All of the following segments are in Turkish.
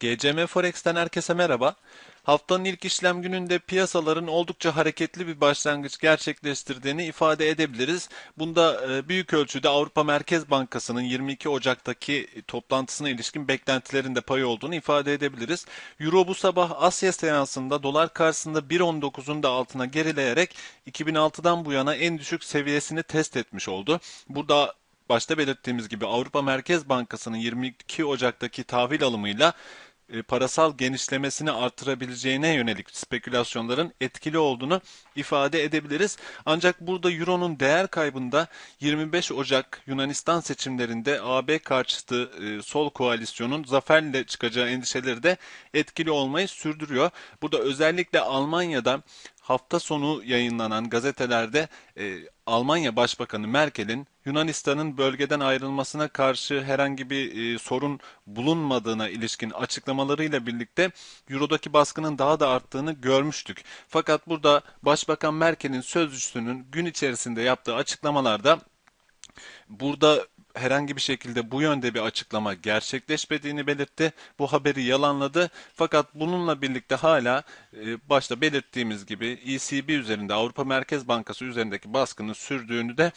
GCM Forex'ten herkese merhaba. Haftanın ilk işlem gününde piyasaların oldukça hareketli bir başlangıç gerçekleştirdiğini ifade edebiliriz. Bunda e, büyük ölçüde Avrupa Merkez Bankası'nın 22 Ocak'taki toplantısına ilişkin beklentilerin de payı olduğunu ifade edebiliriz. Euro bu sabah Asya seansında dolar karşısında 1.19'un da altına gerileyerek 2006'dan bu yana en düşük seviyesini test etmiş oldu. Burada başta belirttiğimiz gibi Avrupa Merkez Bankası'nın 22 Ocak'taki tahvil alımıyla e, parasal genişlemesini artırabileceğine yönelik spekülasyonların etkili olduğunu ifade edebiliriz. Ancak burada Euro'nun değer kaybında 25 Ocak Yunanistan seçimlerinde AB karşıtı e, sol koalisyonun zaferle çıkacağı endişeleri de etkili olmayı sürdürüyor. Burada özellikle Almanya'da hafta sonu yayınlanan gazetelerde e, Almanya Başbakanı Merkel'in Yunanistan'ın bölgeden ayrılmasına karşı herhangi bir e, sorun bulunmadığına ilişkin açıklamalarıyla birlikte Euro'daki baskının daha da arttığını görmüştük. Fakat burada Başbakan Merkel'in sözcüsünün gün içerisinde yaptığı açıklamalarda burada herhangi bir şekilde bu yönde bir açıklama gerçekleşmediğini belirtti. Bu haberi yalanladı. Fakat bununla birlikte hala e, başta belirttiğimiz gibi ECB üzerinde Avrupa Merkez Bankası üzerindeki baskının sürdüğünü de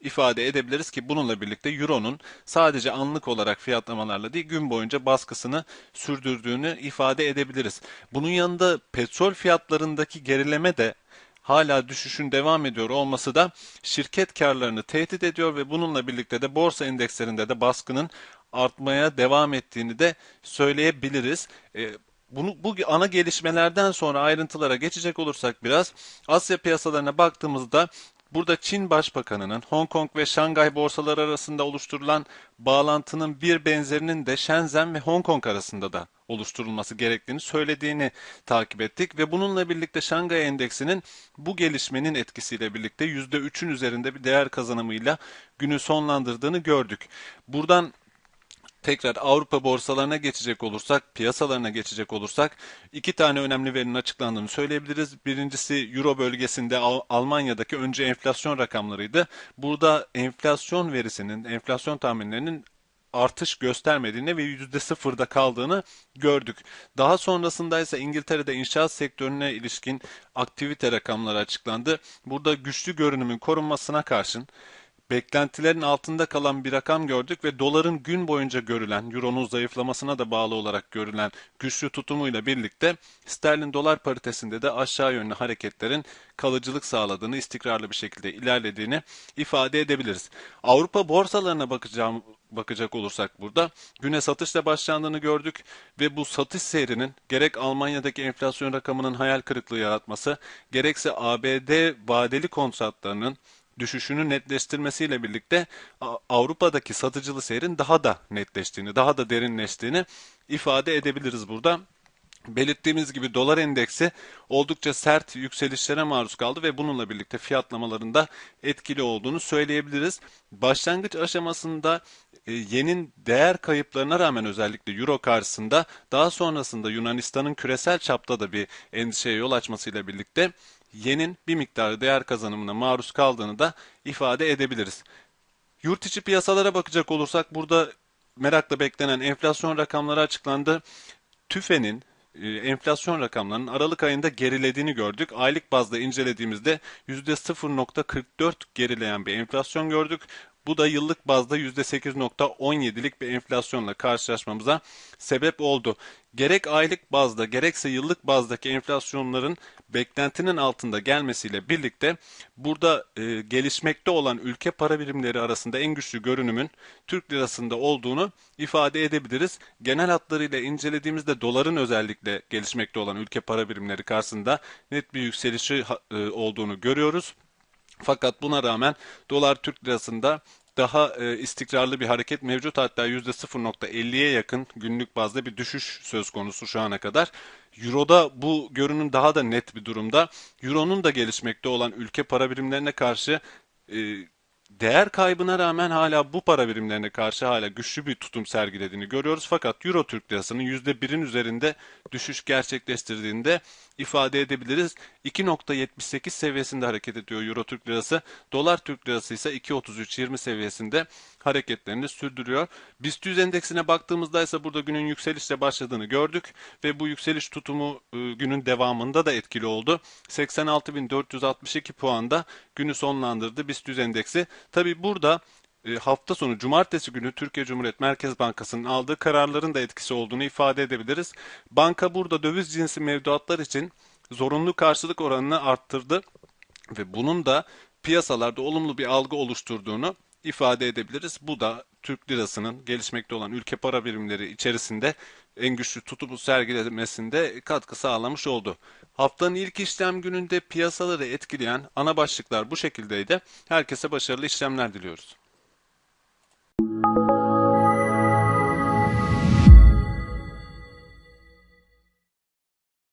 ifade edebiliriz ki bununla birlikte Euro'nun sadece anlık olarak fiyatlamalarla değil gün boyunca baskısını sürdürdüğünü ifade edebiliriz. Bunun yanında petrol fiyatlarındaki gerileme de hala düşüşün devam ediyor olması da şirket karlarını tehdit ediyor ve bununla birlikte de borsa endekslerinde de baskının artmaya devam ettiğini de söyleyebiliriz. E, bunu bu ana gelişmelerden sonra ayrıntılara geçecek olursak biraz Asya piyasalarına baktığımızda Burada Çin Başbakanı'nın Hong Kong ve Şangay borsaları arasında oluşturulan bağlantının bir benzerinin de Shenzhen ve Hong Kong arasında da oluşturulması gerektiğini söylediğini takip ettik ve bununla birlikte Şangay Endeksinin bu gelişmenin etkisiyle birlikte %3'ün üzerinde bir değer kazanımıyla günü sonlandırdığını gördük. Buradan tekrar Avrupa borsalarına geçecek olursak, piyasalarına geçecek olursak iki tane önemli verinin açıklandığını söyleyebiliriz. Birincisi Euro bölgesinde Al Almanya'daki önce enflasyon rakamlarıydı. Burada enflasyon verisinin, enflasyon tahminlerinin artış göstermediğini ve yüzde sıfırda kaldığını gördük. Daha sonrasında ise İngiltere'de inşaat sektörüne ilişkin aktivite rakamları açıklandı. Burada güçlü görünümün korunmasına karşın beklentilerin altında kalan bir rakam gördük ve doların gün boyunca görülen, euronun zayıflamasına da bağlı olarak görülen güçlü tutumuyla birlikte sterlin dolar paritesinde de aşağı yönlü hareketlerin kalıcılık sağladığını, istikrarlı bir şekilde ilerlediğini ifade edebiliriz. Avrupa borsalarına bakacağım bakacak olursak burada güne satışla başlandığını gördük ve bu satış seyrinin gerek Almanya'daki enflasyon rakamının hayal kırıklığı yaratması gerekse ABD vadeli kontratlarının düşüşünü netleştirmesiyle birlikte Avrupa'daki satıcılı seyrin daha da netleştiğini, daha da derinleştiğini ifade edebiliriz burada. Belirttiğimiz gibi dolar endeksi oldukça sert yükselişlere maruz kaldı ve bununla birlikte fiyatlamalarında etkili olduğunu söyleyebiliriz. Başlangıç aşamasında e, yenin değer kayıplarına rağmen özellikle euro karşısında daha sonrasında Yunanistan'ın küresel çapta da bir endişeye yol açmasıyla birlikte yenin bir miktar değer kazanımına maruz kaldığını da ifade edebiliriz. Yurt içi piyasalara bakacak olursak burada merakla beklenen enflasyon rakamları açıklandı. TÜFE'nin enflasyon rakamlarının Aralık ayında gerilediğini gördük. Aylık bazda incelediğimizde %0.44 gerileyen bir enflasyon gördük. Bu da yıllık bazda %8.17'lik bir enflasyonla karşılaşmamıza sebep oldu. Gerek aylık bazda gerekse yıllık bazdaki enflasyonların beklentinin altında gelmesiyle birlikte burada e, gelişmekte olan ülke para birimleri arasında en güçlü görünümün Türk lirasında olduğunu ifade edebiliriz. Genel hatlarıyla incelediğimizde doların özellikle gelişmekte olan ülke para birimleri karşısında net bir yükselişi e, olduğunu görüyoruz. Fakat buna rağmen dolar Türk lirasında daha e, istikrarlı bir hareket mevcut. Hatta %0.50'ye yakın günlük bazda bir düşüş söz konusu şu ana kadar. Euro'da bu görünüm daha da net bir durumda. Euro'nun da gelişmekte olan ülke para birimlerine karşı e, değer kaybına rağmen hala bu para birimlerine karşı hala güçlü bir tutum sergilediğini görüyoruz. Fakat Euro Türk lirasının %1'in üzerinde düşüş gerçekleştirdiğinde ifade edebiliriz. 2.78 seviyesinde hareket ediyor Euro Türk Lirası. Dolar Türk Lirası ise 2.33.20 seviyesinde hareketlerini sürdürüyor. BIST 100 endeksine baktığımızda ise burada günün yükselişle başladığını gördük ve bu yükseliş tutumu e, günün devamında da etkili oldu. 86.462 puanda günü sonlandırdı BIST 100 endeksi. Tabi burada e, hafta sonu cumartesi günü Türkiye Cumhuriyet Merkez Bankası'nın aldığı kararların da etkisi olduğunu ifade edebiliriz. Banka burada döviz cinsi mevduatlar için zorunlu karşılık oranını arttırdı ve bunun da piyasalarda olumlu bir algı oluşturduğunu ifade edebiliriz. Bu da Türk lirasının gelişmekte olan ülke para birimleri içerisinde en güçlü tutumu sergilemesinde katkı sağlamış oldu. Haftanın ilk işlem gününde piyasaları etkileyen ana başlıklar bu şekildeydi. Herkese başarılı işlemler diliyoruz. you.